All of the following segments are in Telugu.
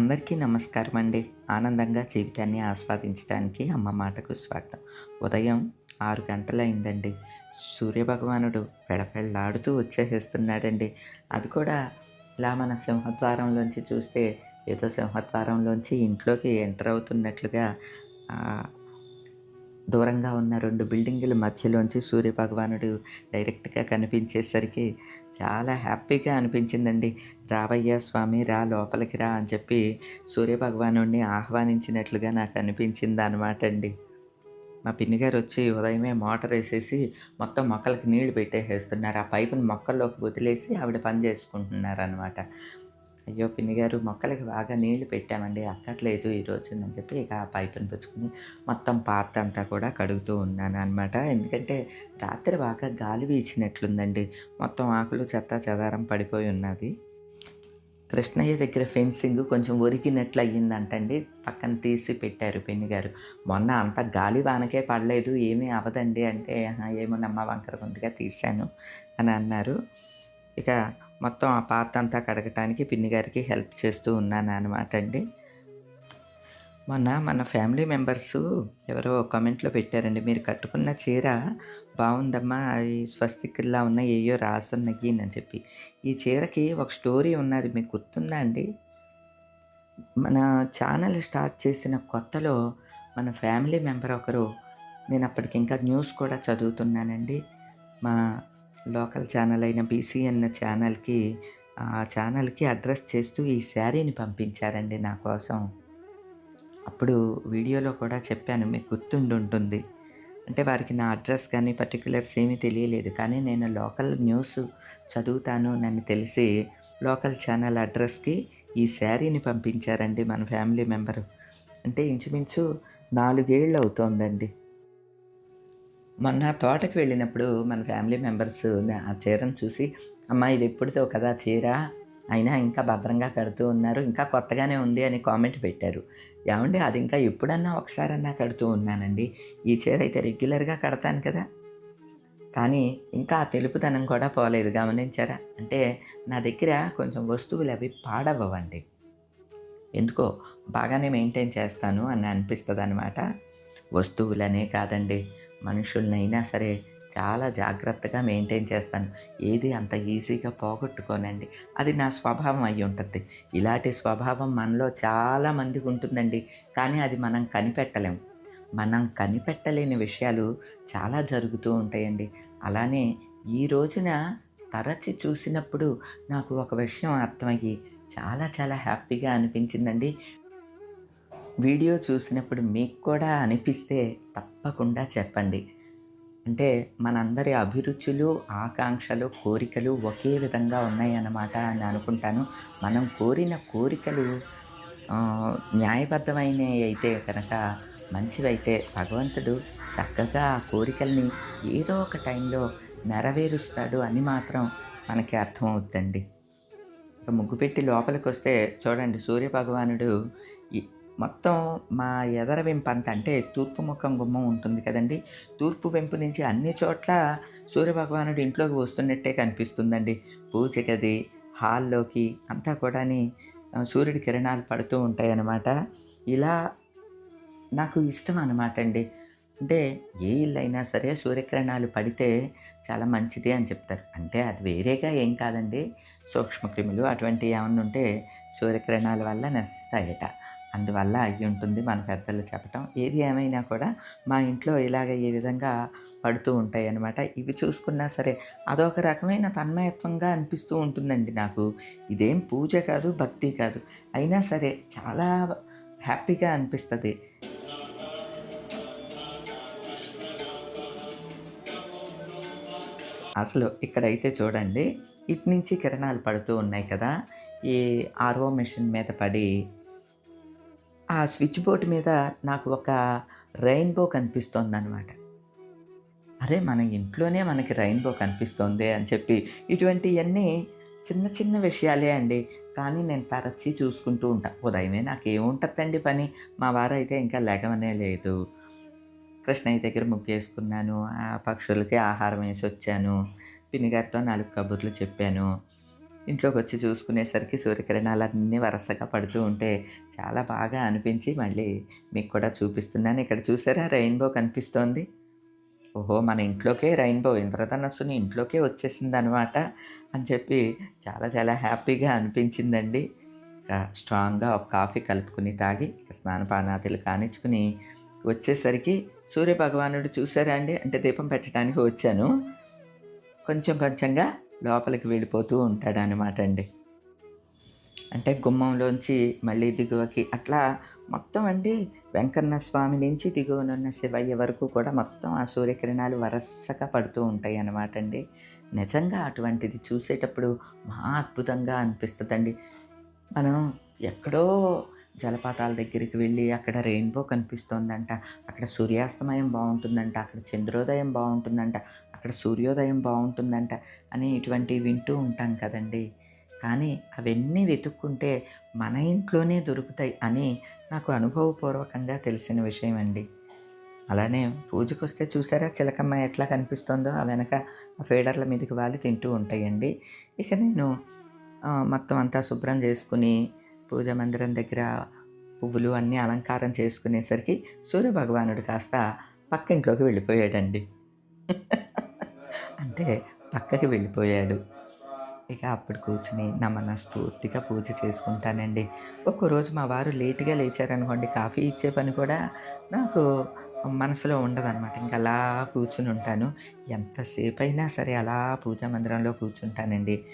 అందరికీ నమస్కారం అండి. ఆనందంగా జీవితాన్ని ఆస్వాదించడానికి అమ్మ మాటకు స్వాగతం. ఉదయం ఆరు గంటలైందండి. సూర్యభగవానుడు పెడపెళ్ళాడుతూ వచ్చేసేస్తున్నాడండి. అది కూడా ఇలా మన సింహద్వారంలోంచి చూస్తే ఏదో సింహద్వారంలోంచి ఇంట్లోకి ఎంటర్ అవుతున్నట్లుగా దూరంగా ఉన్న రెండు బిల్డింగుల మధ్యలోంచి సూర్యభగవానుడు డైరెక్ట్గా కనిపించేసరికి చాలా హ్యాపీగా అనిపించిందండి. రావయ్య స్వామి రా లోపలికి రా అని చెప్పి సూర్యభగవాను ఆహ్వానించినట్లుగా నాకు అనిపించింది అనమాట అండి. మా పిన్ని గారు వచ్చి ఉదయమే మోటార్ వేసేసి మొత్తం మొక్కలకి నీళ్ళు పెట్టేసేస్తున్నారు. ఆ పైపుని మొక్కల్లోకి వదిలేసి ఆవిడ పని చేసుకుంటున్నారు అనమాట అయ్యో పిన్ని గారు మొక్కలకి బాగా నీళ్ళు పెట్టామండి అక్కట్లేదు ఈరోజు అని చెప్పి ఇక ఆ పైపుని పుచ్చుకుని మొత్తం పార్ట్ అంతా కూడా కడుగుతూ ఉన్నాను అనమాట ఎందుకంటే రాత్రి బాగా గాలి వీచినట్లుందండి మొత్తం ఆకులు చెత్త చెదారం పడిపోయి ఉన్నది. కృష్ణయ్య దగ్గర ఫెన్సింగ్ కొంచెం ఒరిగినట్లు అయ్యిందంటండి పక్కన తీసి పెట్టారు పెన్ని గారు. మొన్న అంత గాలి వానకే పడలేదు ఏమీ అవదండి అంటే ఏమో నమ్మ వంకర ముందుగా తీశాను అని అన్నారు. ఇక మొత్తం ఆ పాత అంతా కడగటానికి పిన్ని గారికి హెల్ప్ చేస్తూ ఉన్నాను అనమాట అండి. మొన్న మన ఫ్యామిలీ మెంబర్స్ ఎవరో కామెంట్లో పెట్టారండి మీరు కట్టుకున్న చీర బాగుందమ్మా అవి స్వస్తికుల్లా ఉన్న ఏయో రాసున్నయ్యి అని చెప్పి. ఈ చీరకి ఒక స్టోరీ ఉన్నది మీకు గుర్తుందా అండి? మన ఛానల్ స్టార్ట్ చేసిన కొత్తలో మన ఫ్యామిలీ మెంబర్ ఒకరు నేను అప్పటికి ఇంకా న్యూస్ కూడా చదువుతున్నానండి. మా లోకల్ ఛానల్ అయిన బీసీఎన్ ఛానల్కి ఆ ఛానల్కి అడ్రస్ చేస్తూ ఈ శారీని పంపించారండి నా కోసం. అప్పుడు వీడియోలో కూడా చెప్పాను మీకు గుర్తుండి ఉంటుంది అంటే వారికి నా అడ్రస్ కానీ పర్టికులర్స్ ఏమీ తెలియలేదు. కానీ నేను లోకల్ న్యూస్ చదువుతాను నన్ను తెలిసి లోకల్ ఛానల్ అడ్రస్కి ఈ శారీని పంపించారండి మన ఫ్యామిలీ మెంబరు. అంటే ఇంచుమించు నాలుగేళ్ళు అవుతోందండి మొన్న తోటకి వెళ్ళినప్పుడు మన ఫ్యామిలీ మెంబర్స్ ఆ చీరను చూసి అమ్మ ఇది ఎప్పుడుతో కదా చీర? అయినా ఇంకా భద్రంగా కడుతూ ఉన్నారు ఇంకా కొత్తగానే ఉంది అని కామెంట్ పెట్టారు. ఏమండి అది ఇంకా ఎప్పుడన్నా ఒకసారన్నా కడుతూ ఉన్నానండి. ఈ చీర అయితే రెగ్యులర్గా కడతాను కదా. కానీ ఇంకా ఆ తెలుపుదనం కూడా పోలేదు గమనించారా? అంటే నా దగ్గర కొంచెం వస్తువులు అవి పాడవ్వండి. ఎందుకో బాగానే మెయింటైన్ చేస్తాను అని అనిపిస్తుంది అనమాట వస్తువులనే కాదండి మనుషులనైనా సరే చాలా జాగ్రత్తగా మెయింటైన్ చేస్తాను. ఏది అంత ఈజీగా పోగొట్టుకోనండి. అది నా స్వభావం అయి ఉంటుంది. ఇలాంటి స్వభావం మనలో చాలా మందికి ఉంటుందండి. కానీ అది మనం కనిపెట్టలేం. మనం కనిపెట్టలేని విషయాలు చాలా జరుగుతూ ఉంటాయండి. అలానే ఈ రోజున తరచి చూసినప్పుడు నాకు ఒక విషయం అర్థమయ్యి చాలా చాలా హ్యాపీగా అనిపించిందండి. వీడియో చూసినప్పుడు మీకు కూడా అనిపిస్తే తప్పకుండా చెప్పండి. అంటే మనందరి అభిరుచులు ఆకాంక్షలు కోరికలు ఒకే విధంగా ఉన్నాయన్నమాట అని అనుకుంటాను. మనం కోరిన కోరికలు న్యాయబద్ధమైన న్యాయబద్ధమైనవి అయితే కనుక మంచివైతే భగవంతుడు చక్కగా ఆ కోరికల్ని ఏదో ఒక టైంలో నెరవేరుస్తాడు అని మాత్రం మనకి అర్థమవుతుందండి ముగ్గు పెట్టి లోపలికి వస్తే చూడండి సూర్యభగవానుడు మొత్తం మా ఎదర వెంపు అంత అంటే తూర్పు ముఖం గుమ్మం ఉంటుంది కదండి. తూర్పు వెంపు నుంచి అన్ని చోట్ల సూర్యభగవానుడు ఇంట్లోకి వస్తున్నట్టే కనిపిస్తుందండి. పూజ గది హాల్లోకి అంతా కూడాని సూర్యుడి కిరణాలు పడుతూ ఉంటాయి అన్నమాట ఇలా నాకు ఇష్టం అన్నమాట అండి. అంటే ఏ ఇల్లు అయినా సరే సూర్యకిరణాలు పడితే చాలా మంచిది అని చెప్తారు. అంటే అది వేరేగా ఏం కాదండి. సూక్ష్మక్రిములు అటువంటివి ఏమన్నా ఉంటే సూర్యకిరణాల వల్ల నశిస్తాయట అందువల్ల అయ్యి ఉంటుంది మన పెద్దలు చెప్పటం. ఏది ఏమైనా కూడా మా ఇంట్లో ఇలాగ ఈ విధంగా పడుతూ ఉంటాయి అన్నమాట. ఇవి చూసుకున్నా సరే అదొక రకమైన తన్మయత్వంగా అనిపిస్తూ ఉంటుందండి నాకు. ఇదేం పూజ కాదు భక్తి కాదు. అయినా సరే చాలా హ్యాపీగా అనిపిస్తుంది. అసలు ఇక్కడైతే చూడండి ఇటు నుంచి కిరణాలు పడుతూ ఉన్నాయి కదా. ఈ ఆర్ఓ మిషన్ మీద పడి ఆ స్విచ్ బోర్డు మీద నాకు ఒక రెయిన్బో కనిపిస్తోంది అనమాట అరే మన ఇంట్లోనే మనకి రెయిన్బో కనిపిస్తోంది అని చెప్పి ఇటువంటివన్నీ చిన్న చిన్న విషయాలే అండి. కానీ నేను తరచి చూసుకుంటూ ఉంటాను ఉదయమే నాకేముంటుందండి పని? మా వారైతే ఇంకా లేగమనే లేదు. కృష్ణయ్య దగ్గర ముగ్గేసుకున్నాను. ఆ పక్షులకి ఆహారం వేసి వచ్చాను పిన్నిగారితో నాలుగు కబుర్లు చెప్పాను. ఇంట్లోకి వచ్చి చూసుకునేసరికి సూర్యకిరణాలు అన్నీ వరుసగా పడుతూ ఉంటే చాలా బాగా అనిపించి మళ్ళీ మీకు కూడా చూపిస్తున్నాను. ఇక్కడ చూసారా? రెయిన్బో కనిపిస్తోంది. ఓహో మన ఇంట్లోకే రెయిన్బో. ఇంద్రధనస్సుని ఇంట్లోకే వచ్చేసింది అనమాట అని చెప్పి చాలా చాలా హ్యాపీగా అనిపించిందండి. స్ట్రాంగ్గా ఒక కాఫీ కలుపుకుని తాగి ఇక స్నానపానాదులు కానిచ్చుకుని వచ్చేసరికి సూర్యభగవానుడు చూసారా అండి? అంటే దీపం పెట్టడానికి వచ్చాను. కొంచెం కొంచెంగా లోపలికి వెళ్ళిపోతూ ఉంటాడు అనమాట అండి. అంటే గుమ్మంలోంచి మళ్ళీ దిగువకి అట్లా మొత్తం అండి వెంకన్న స్వామి నుంచి దిగువనున్న శివయ్య వరకు కూడా మొత్తం ఆ సూర్యకిరణాలు వరసగా పడుతూ ఉంటాయి అన్నమాట అండి. నిజంగా అటువంటిది చూసేటప్పుడు మహా అద్భుతంగా అనిపిస్తుందండి. మనం ఎక్కడో జలపాతాల దగ్గరికి వెళ్ళి అక్కడ రెయిన్బో కనిపిస్తోందంట అక్కడ సూర్యాస్తమయం బాగుంటుందంట అక్కడ చంద్రోదయం బాగుంటుందంట అక్కడ సూర్యోదయం బాగుంటుందంట అని ఇటువంటివి వింటూ ఉంటాం కదండి. కానీ అవన్నీ వెతుక్కుంటే మన ఇంట్లోనే దొరుకుతాయి అని నాకు అనుభవపూర్వకంగా తెలిసిన విషయం అండి. అలానే పూజకు వస్తే చూసారా చిలకమ్మ ఎట్లా కనిపిస్తుందో? ఆ వెనక ఆ ఫీడర్ల మీదకి వాళ్ళు తింటూ ఉంటాయండి. ఇక నేను మొత్తం అంతా శుభ్రం చేసుకుని పూజ మందిరం దగ్గర పువ్వులు అన్నీ అలంకారం చేసుకునేసరికి సూర్యభగవానుడు కాస్త పక్కింట్లోకి వెళ్ళిపోయాడండి. అంటే పక్కకి వెళ్ళిపోయాడు. ఇక అప్పుడు కూర్చుని నా మనస్ఫూర్తిగా పూజ చేసుకుంటానండి. ఒక్కరోజు మా వారు లేటుగా లేచారనుకోండి కాఫీ ఇచ్చే పని కూడా నాకు మనసులో ఉండదన్నమాట. ఇంకా అలా కూర్చుని ఉంటాను. ఎంతసేపు అయినా సరే అలా పూజా మందిరంలో కూర్చుంటానండి.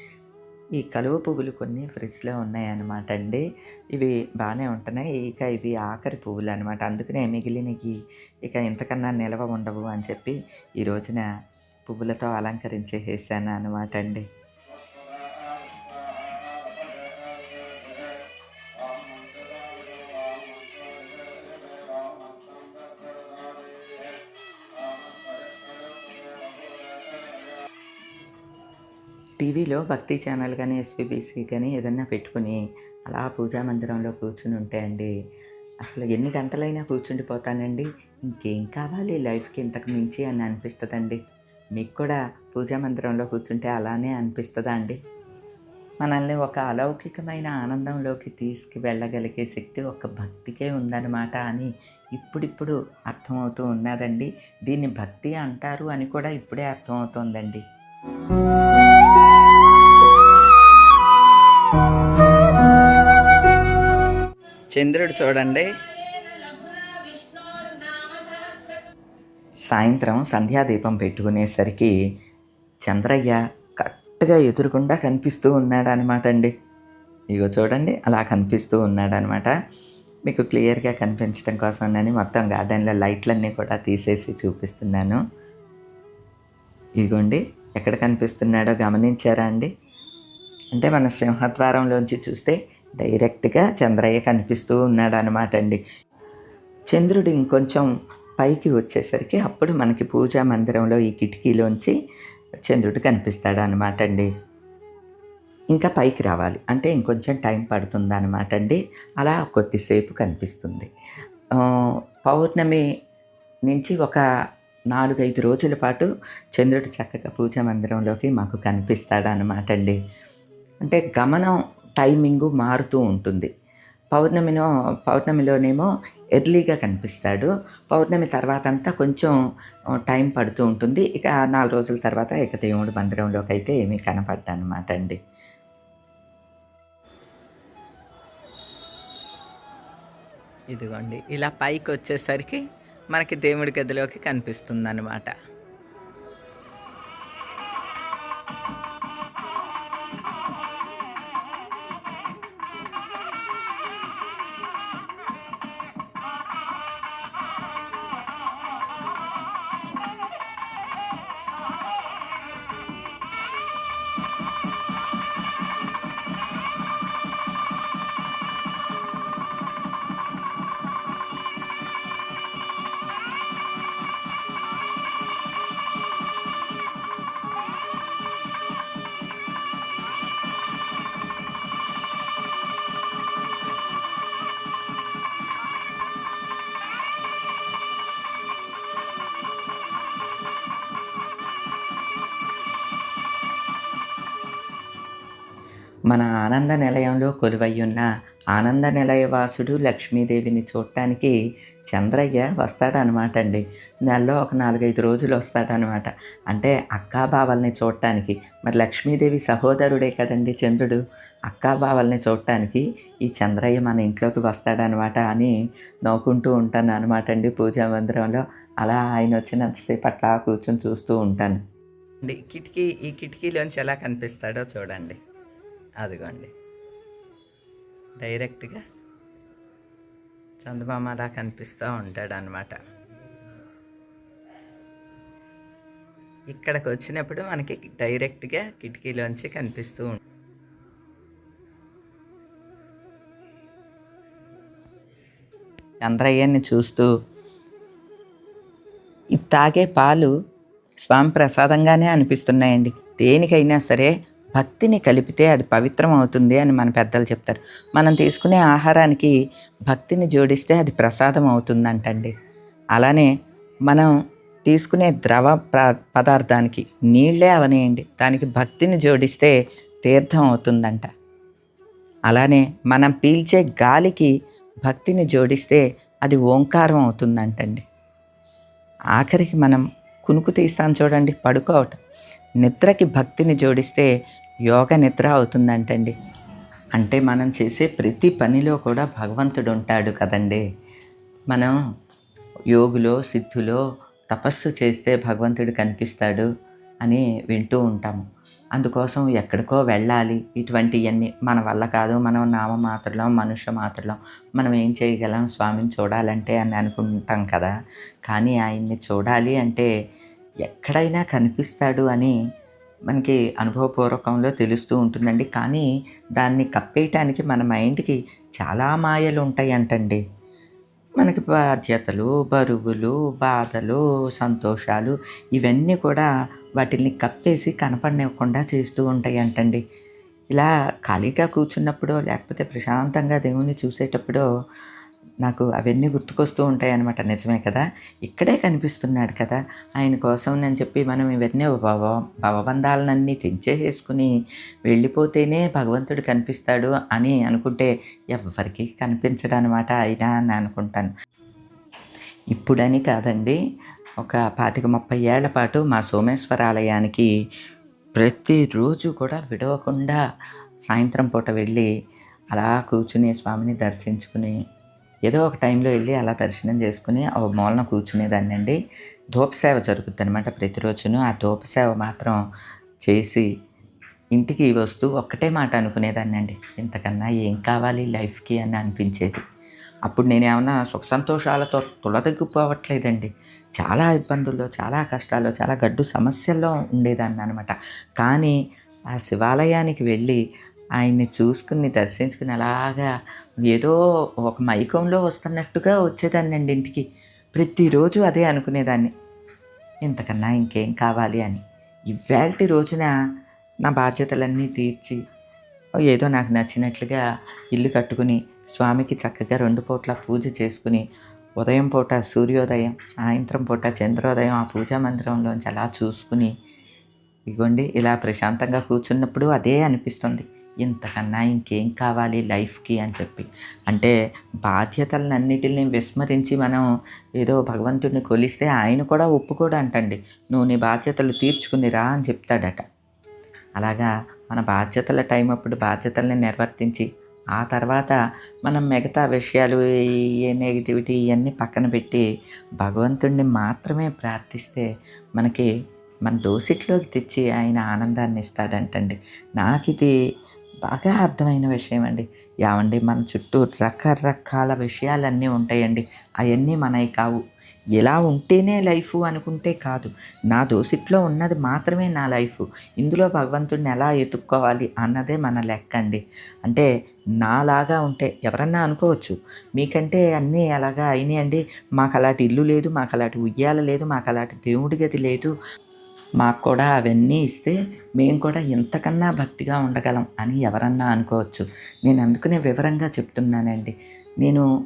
ఈ కలువ పువ్వులు కొన్ని ఫ్రిడ్జ్లో ఉన్నాయన్నమాట అండి. ఇవి బాగానే ఉంటున్నాయి. ఇక ఇవి ఆఖరి పువ్వులు అనమాట అందుకనే మిగిలినవి ఇక ఇంతకన్నా నిలవ ఉండవు అని చెప్పి ఈ రోజున పువ్వులతో అలంకరించేసాను అనమాట అండి. టీవీలో భక్తి ఛానల్ కానీ ఎస్పీబీసీ కానీ ఏదన్నా పెట్టుకుని అలా పూజా మందిరంలో కూర్చుని ఉంటే అండి అసలు ఎన్ని గంటలైనా కూర్చుండిపోతానండి. ఇంకేం కావాలి లైఫ్కి ఇంతకు మించి అని అనిపిస్తుందండి. మీకు కూడా పూజా మందిరంలో కూర్చుంటే అలానే అనిపిస్తుందా అండి? మనల్ని ఒక అలౌకికమైన ఆనందంలోకి తీసుకు వెళ్ళగలిగే శక్తి ఒక భక్తికే ఉందన్నమాట అని ఇప్పుడిప్పుడు అర్థమవుతూ ఉన్నదండి. దీన్ని భక్తి అంటారు అని కూడా ఇప్పుడే అర్థమవుతోందండి. చంద్రుడు చూడండి. సాయంత్రం సంధ్యాదీపం పెట్టుకునేసరికి చంద్రయ్య కరెక్ట్గా ఎదురుకుండా కనిపిస్తూ ఉన్నాడు అనమాట అండి. ఇగో చూడండి అలా కనిపిస్తూ ఉన్నాడు అనమాట మీకు క్లియర్గా కనిపించడం కోసం నేను మొత్తం గార్డెన్లో లైట్లన్నీ కూడా తీసేసి చూపిస్తున్నాను. ఇదిగోండి ఎక్కడ కనిపిస్తున్నాడో గమనించారా అండి? అంటే మన సింహద్వారంలోంచి చూస్తే డైరెక్ట్గా చంద్రయ్య కనిపిస్తూ ఉన్నాడు అనమాట అండి. చంద్రుడు ఇంకొంచెం పైకి వచ్చేసరికి అప్పుడు మనకి పూజా మందిరంలో ఈ కిటికీలోంచి చంద్రుడు కనిపిస్తాడు అనమాట అండి. ఇంకా పైకి రావాలి. అంటే ఇంకొంచెం టైం పడుతుంది అనమాట అండి. అలా కొద్దిసేపు కనిపిస్తుంది. పౌర్ణమి నుంచి ఒక నాలుగైదు రోజుల పాటు చంద్రుడు చక్కగా పూజా మందిరంలోకి మాకు కనిపిస్తాడు అనమాట అండి. అంటే గమనం టైమింగు మారుతూ ఉంటుంది. పౌర్ణమిలో పౌర్ణమిలోనేమో ఎర్లీగా కనిపిస్తాడు. పౌర్ణమి తర్వాత అంతా కొంచెం టైం పడుతూ ఉంటుంది. ఇక నాలుగు రోజుల తర్వాత ఇక దేవుడు మందిరంలోకి అయితే ఏమీ కనపడ్డా అనమాట అండి. ఇదిగోండి ఇలా పైకి వచ్చేసరికి మనకి దేవుడి గదిలోకి కనిపిస్తుంది అనమాట మన ఆనంద నిలయంలో కొలువయ్యున్న ఆనంద నిలయవాసుడు లక్ష్మీదేవిని చూడటానికి చంద్రయ్య వస్తాడనమాట అండి నెలలో ఒక నాలుగైదు రోజులు వస్తాడనమాట. అంటే అక్కా బావల్ని చూడటానికి. మరి లక్ష్మీదేవి సహోదరుడే కదండి చంద్రుడు. అక్కా బావల్ని చూడటానికి ఈ చంద్రయ్య మన ఇంట్లోకి వస్తాడనమాట అని నవ్వుకుంటూ ఉంటాను అనమాట అండి పూజా మందిరంలో. అలా ఆయన వచ్చినంతసేపు అట్లా కూర్చొని చూస్తూ ఉంటాను. కిటికీ ఈ కిటికీలోంచి ఎలా కనిపిస్తాడో చూడండి. అదిగోండి. డైరెక్ట్గా చందమామ అలా కనిపిస్తూ ఉంటాడనమాట ఇక్కడికి వచ్చినప్పుడు మనకి డైరెక్ట్గా కిటికీలోంచి కనిపిస్తూ ఉంటుంది చంద్రయ్యని చూస్తూ ఇది తాగే పాలు స్వామి ప్రసాదంగానే అనిపిస్తున్నాయండి. దేనికైనా సరే భక్తిని కలిపితే అది పవిత్రం అవుతుంది అని మన పెద్దలు చెప్తారు. మనం తీసుకునే ఆహారానికి భక్తిని జోడిస్తే అది ప్రసాదం అవుతుందంటండి అలానే మనం తీసుకునే ద్రవ ప్ర పదార్థానికి నీళ్ళే అవనేయండి. దానికి భక్తిని జోడిస్తే తీర్థం అవుతుందంట అలానే మనం పీల్చే గాలికి భక్తిని జోడిస్తే అది ఓంకారం అవుతుందంటండి ఆఖరికి మనం కునుకు తీస్తాం చూడండి పడుకోవటం. నిద్రకి భక్తిని జోడిస్తే యోగ నిద్ర అవుతుందంటండి. అంటే మనం చేసే ప్రతి పనిలో కూడా భగవంతుడు ఉంటాడు కదండి. మనం యోగులో సిద్ధులో తపస్సు చేస్తే భగవంతుడు కనిపిస్తాడు అని వింటూ ఉంటాము. అందుకోసం ఎక్కడికో వెళ్ళాలి. ఇటువంటివన్నీ మన వల్ల కాదు. మనం నామ మాత్రలో మనుష్య మాత్రలో మనం ఏం చేయగలం స్వామిని చూడాలంటే అని అనుకుంటాం కదా. కానీ ఆయన్ని చూడాలి అంటే ఎక్కడైనా కనిపిస్తాడు అని మనకి అనుభవపూర్వకంలో తెలుస్తూ ఉంటుందండి. కానీ దాన్ని కప్పేయటానికి మన మైండ్కి చాలా మాయలు ఉంటాయంటండి. మనకి బాధ్యతలు బరువులు బాధలు సంతోషాలు ఇవన్నీ కూడా వాటిని కప్పేసి కనపడనివ్వకుండా చేస్తూ ఉంటాయి అంటండి ఇలా ఖాళీగా కూర్చున్నప్పుడో లేకపోతే ప్రశాంతంగా దేవుణ్ణి చూసేటప్పుడో నాకు అవన్నీ గుర్తుకొస్తూ ఉంటాయి అనమాట నిజమే కదా? ఇక్కడే కనిపిస్తున్నాడు కదా? ఆయన కోసం అని చెప్పి మనం ఇవన్నీ భవ భవబంధాలన్నీ తెంచేసేసుకుని వెళ్ళిపోతేనే భగవంతుడు కనిపిస్తాడు అని అనుకుంటే ఎవరికి కనిపించడు అనమాట అయినా అని అనుకుంటాను. ఇప్పుడని కాదండి. ఒక పాతిక ముప్పై ఏళ్ళ పాటు మా సోమేశ్వర ఆలయానికి ప్రతిరోజు కూడా విడవకుండా సాయంత్రం పూట వెళ్ళి అలా కూర్చుని స్వామిని దర్శించుకుని ఏదో ఒక టైంలో వెళ్ళి అలా దర్శనం చేసుకుని ఆ మూలన కూర్చునేదాన్ని అండి ధూపసేవ జరుగుతుంది అనమాట ప్రతిరోజును. ఆ ధూపసేవ మాత్రం చేసి ఇంటికి వస్తూ ఒక్కటే మాట అనుకునేదాన్ని అండి ఇంతకన్నా ఏం కావాలి లైఫ్కి అని అనిపించేది. అప్పుడు నేనేమన్నా సుఖ సంతోషాలతో తులదగ్గిపోవట్లేదండి చాలా ఇబ్బందుల్లో చాలా కష్టాల్లో చాలా గడ్డు సమస్యల్లో ఉండేదాన్ని అనమాట కానీ ఆ శివాలయానికి వెళ్ళి ఆయన్ని చూసుకుని దర్శించుకుని అలాగా ఏదో ఒక మైకంలో వస్తున్నట్టుగా వచ్చేదాన్ని అండి ఇంటికి. ప్రతిరోజు అదే అనుకునేదాన్ని. ఇంతకన్నా ఇంకేం కావాలి అని. ఇవాళ రోజున నా బాధ్యతలన్నీ తీర్చి ఏదో నాకు నచ్చినట్లుగా ఇల్లు కట్టుకుని స్వామికి చక్కగా రెండు పూట్ల పూజ చేసుకుని ఉదయం పూట సూర్యోదయం సాయంత్రం పూట చంద్రోదయం ఆ పూజా మందిరంలోంచి అలా చూసుకుని ఇగోండి ఇలా ప్రశాంతంగా కూర్చున్నప్పుడు అదే అనిపిస్తుంది. ఇంతకన్నా ఇంకేం కావాలి లైఫ్కి అని చెప్పి. అంటే బాధ్యతలన్నిటిని విస్మరించి మనం ఏదో భగవంతుడిని కొలిస్తే ఆయన కూడా ఒప్పుకోడు అంటండి నువ్వు నీ బాధ్యతలు తీర్చుకునిరా అని చెప్తాడట. అలాగా మన బాధ్యతల టైం అప్పుడు బాధ్యతల్ని నిర్వర్తించి ఆ తర్వాత మనం మిగతా విషయాలు ఈ నెగిటివిటీ ఇవన్నీ పక్కన పెట్టి భగవంతుడిని మాత్రమే ప్రార్థిస్తే మనకి మన దోసిట్లోకి తెచ్చి ఆయన ఆనందాన్ని ఇస్తాడంటండి. నాకు ఇది బాగా అర్థమైన విషయం అండి యావండి మన చుట్టూ రకరకాల విషయాలన్నీ ఉంటాయండి. అవన్నీ మనవి కావు. ఎలా ఉంటేనే లైఫ్ అనుకుంటే కాదు. నా దోసిట్లో ఉన్నది మాత్రమే నా లైఫ్. ఇందులో భగవంతుడిని ఎలా ఎత్తుక్కోవాలి అన్నదే మన లెక్క అండి అంటే నాలాగా ఉంటే ఎవరన్నా అనుకోవచ్చు. మీకంటే అన్నీ అలాగా అయినాయండి. మాకు అలాంటి ఇల్లు లేదు మాకు అలాంటి ఉయ్యాల లేదు మాకు అలాంటి దేవుడి గది లేదు. మాకు కూడా అవన్నీ ఇస్తే మేము కూడా ఇంతకన్నా భక్తిగా ఉండగలం అని ఎవరన్నా అనుకోవచ్చు. నేను అందుకనే వివరంగా చెప్తున్నానండి. నేను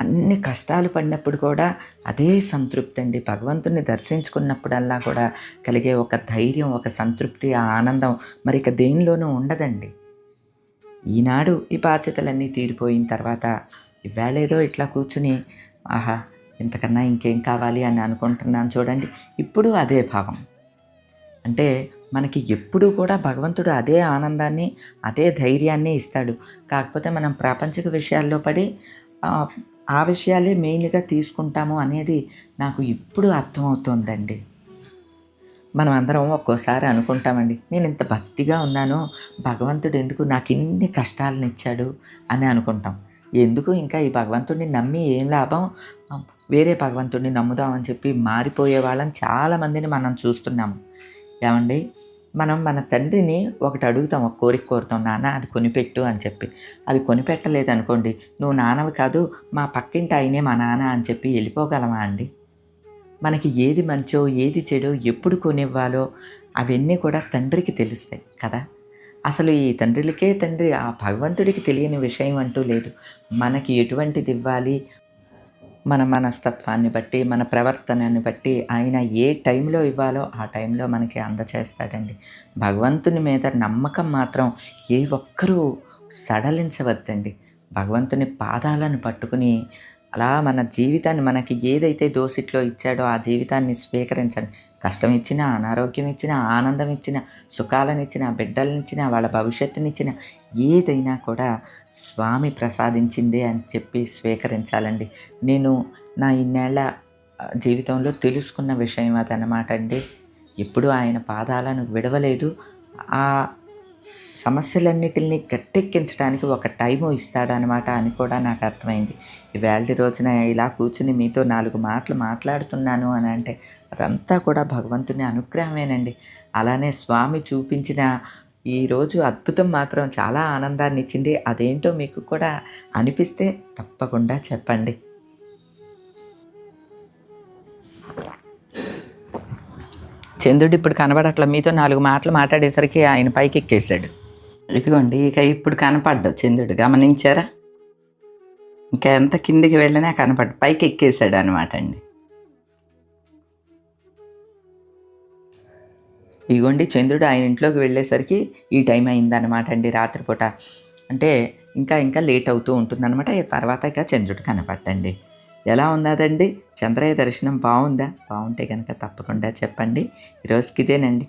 అన్ని కష్టాలు పడినప్పుడు కూడా అదే సంతృప్తి అండి. భగవంతుని దర్శించుకున్నప్పుడల్లా కూడా కలిగే ఒక ధైర్యం ఒక సంతృప్తి ఆ ఆనందం మరి ఇక దేనిలోనూ ఉండదండి. ఈనాడు ఈ బాధ్యతలన్నీ తీరిపోయిన తర్వాత ఇవాళ ఏదో ఇట్లా కూర్చుని ఆహా ఇంతకన్నా ఇంకేం కావాలి అని అనుకుంటున్నాను చూడండి. ఇప్పుడు అదే భావం. అంటే మనకి ఎప్పుడూ కూడా భగవంతుడు అదే ఆనందాన్ని అదే ధైర్యాన్ని ఇస్తాడు. కాకపోతే మనం ప్రాపంచిక విషయాల్లో పడి ఆ, విషయాలే మెయిన్గా తీసుకుంటాము అనేది నాకు ఇప్పుడు అర్థమవుతుందండి. మనం అందరం ఒక్కోసారి అనుకుంటామండి నేను ఇంత భక్తిగా ఉన్నాను భగవంతుడు ఎందుకు నాకు ఇన్ని కష్టాలను ఇచ్చాడు అని అనుకుంటాం. ఎందుకు ఇంకా ఈ భగవంతుడిని నమ్మి ఏం లాభం? వేరే భగవంతుడిని నమ్ముదామని చెప్పి మారిపోయే వాళ్ళని చాలామందిని మనం చూస్తున్నాము. ఏమండి? మనం మన తండ్రిని ఒకటి అడుగుతాం ఒక కోరిక కోరుతాం నాన్న అది కొనిపెట్టు అని చెప్పి. అది కొనిపెట్టలేదు అనుకోండి నువ్వు నాన్నవి కాదు మా పక్కింటి ఆయనే మా నాన్న అని చెప్పి వెళ్ళిపోగలమా అండి? మనకి ఏది మంచో ఏది చెడో ఎప్పుడు కొనివ్వాలో అవన్నీ కూడా తండ్రికి తెలుస్తాయి కదా. అసలు ఈ తండ్రులకే తండ్రి ఆ భగవంతుడికి తెలియని విషయం అంటూ లేదు. మనకి ఎటువంటిది ఇవ్వాలి? మన మనస్తత్వాన్ని బట్టి మన ప్రవర్తనని బట్టి ఆయన ఏ టైంలో ఇవ్వాలో ఆ టైంలో మనకి అందచేస్తాడండి. భగవంతుని మీద నమ్మకం మాత్రం ఏ ఒక్కరూ సడలించవద్దండి. భగవంతుని పాదాలను పట్టుకుని అలా మన జీవితాన్ని మనకి ఏదైతే దోసిట్లో ఇచ్చాడో ఆ జీవితాన్ని స్వీకరించండి. కష్టం ఇచ్చినా అనారోగ్యం ఇచ్చినా ఆనందం ఇచ్చినా సుఖాలను ఇచ్చినా బిడ్డలనిచ్చినా వాళ్ళ భవిష్యత్తునిచ్చిన ఏదైనా కూడా స్వామి ప్రసాదించిందే అని చెప్పి స్వీకరించాలండి. నేను నా ఇన్నేళ్ళ జీవితంలో తెలుసుకున్న విషయం అదనమాట అండి. ఎప్పుడు ఆయన పాదాలను విడవలేదు. ఆ సమస్యలన్నిటిని గట్టెక్కించడానికి ఒక టైము ఇస్తాడనమాట అని కూడా నాకు అర్థమైంది. ఇవాళ రోజున ఇలా కూర్చుని మీతో నాలుగు మాటలు మాట్లాడుతున్నాను అని అంటే అదంతా కూడా భగవంతుని అనుగ్రహమేనండి. అలానే స్వామి చూపించిన ఈరోజు అద్భుతం మాత్రం చాలా ఆనందాన్ని ఇచ్చింది. అదేంటో మీకు కూడా అనిపిస్తే తప్పకుండా చెప్పండి. చంద్రుడు ఇప్పుడు కనబడట్ల మీతో నాలుగు మాటలు మాట్లాడేసరికి ఆయన పైకి ఎక్కేశాడు ఇదిగోండి ఇక ఇప్పుడు కనపడ్డు చంద్రుడు. గమనించారా? ఇంకా ఎంత కిందికి వెళ్ళినా కనపడ్డు. పైకి ఎక్కేశాడు అనమాట అండి. ఇదిగోండి చంద్రుడు ఆయన ఇంట్లోకి వెళ్ళేసరికి ఈ టైం అయిందనమాట అండి రాత్రిపూట. అంటే ఇంకా ఇంకా లేట్ అవుతూ ఉంటుందన్నమాట. అనమాట తర్వాత ఇక చంద్రుడు కనపడండి ఎలా ఉన్నదండి? చంద్రయ్య దర్శనం బాగుందా? బాగుంటే కనుక తప్పకుండా చెప్పండి. ఈరోజుకి ఇదేనండి.